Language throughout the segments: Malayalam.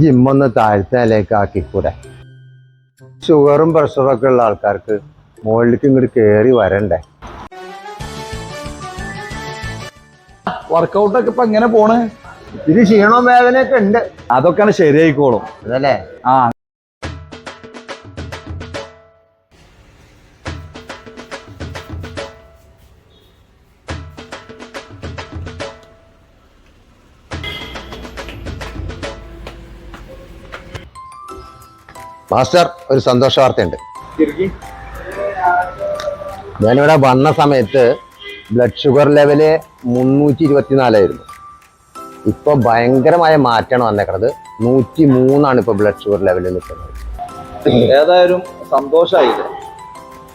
ജിമ്മൊന്ന് താഴ്ത്തലേക്ക് ആക്കിക്കൂടെ. ഷുഗറും പ്രഷറും ഒക്കെ ഉള്ള ആൾക്കാർക്ക് മുകളിലേക്ക് ഇങ്ങോട്ട് കയറി വരണ്ടേ? വർക്കൗട്ടൊക്കെ ഇപ്പൊ എങ്ങനെ പോണ്? ഇത് ക്ഷീണവും വേദനയൊക്കെ ഉണ്ട്. അതൊക്കെയാണ് ശരിയായിക്കോളും. അതല്ലേ? ആ. മാസ്റ്റർ ഒരു സന്തോഷ വാർത്തയുണ്ട്. ഞാനിവിടെ വന്ന സമയത്ത് ബ്ലഡ് ഷുഗർ ലെവൽ മുന്നൂറ്റി ഇരുപത്തിനാലായിരുന്നു ഇപ്പൊ ഭയങ്കരമായ മാറ്റമാണ് വന്നേക്കുന്നത് നൂറ്റി മൂന്നാണ് ഇപ്പൊ ബ്ലഡ് ഷുഗർ ലെവലിൽ നിൽക്കുന്നത്. ഏതായാലും സന്തോഷമായി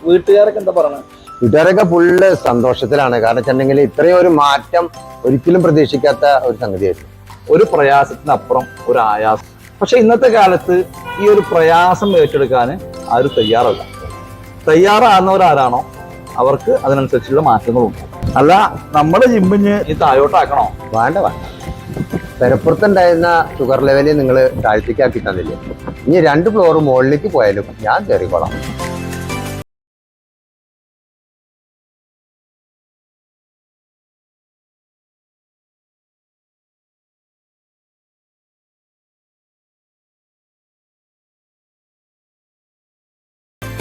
വീട്ടുകാരൊക്കെ എന്താ പറയുന്നത് വീട്ടുകാരൊക്കെ ഫുള്ള് സന്തോഷത്തിലാണ്. കാരണം വെച്ചിട്ടുണ്ടെങ്കിൽ ഇത്രയും ഒരു മാറ്റം ഒരിക്കലും പ്രതീക്ഷിക്കാത്ത ഒരു സംഗതിയായിരുന്നു. ഒരു പ്രയാസത്തിനപ്പുറം ഒരു ആയാസം. പക്ഷെ ഇന്നത്തെ കാലത്ത് ഈ ഒരു പ്രയാസം ഏറ്റെടുക്കാൻ ആരും തയ്യാറല്ല. തയ്യാറാകുന്നവരാരാണോ? അവർക്ക് അതിനനുസരിച്ചുള്ള മാറ്റങ്ങളുണ്ട്. അല്ല നമ്മുടെ ജിമ്മിഞ്ഞ് ഈ താഴോട്ടാക്കണോ? വേണ്ട വേണ്ട. പെരപ്പുറത്തുണ്ടായിരുന്ന ഷുഗർ ലെവൽ നിങ്ങൾ താഴ്ത്തിക്കാക്കി തന്നില്ലേ? ഇനി രണ്ട് ഫ്ലോർ മുകളിലേക്ക് പോയാലും ഞാൻ കയറിക്കോളാം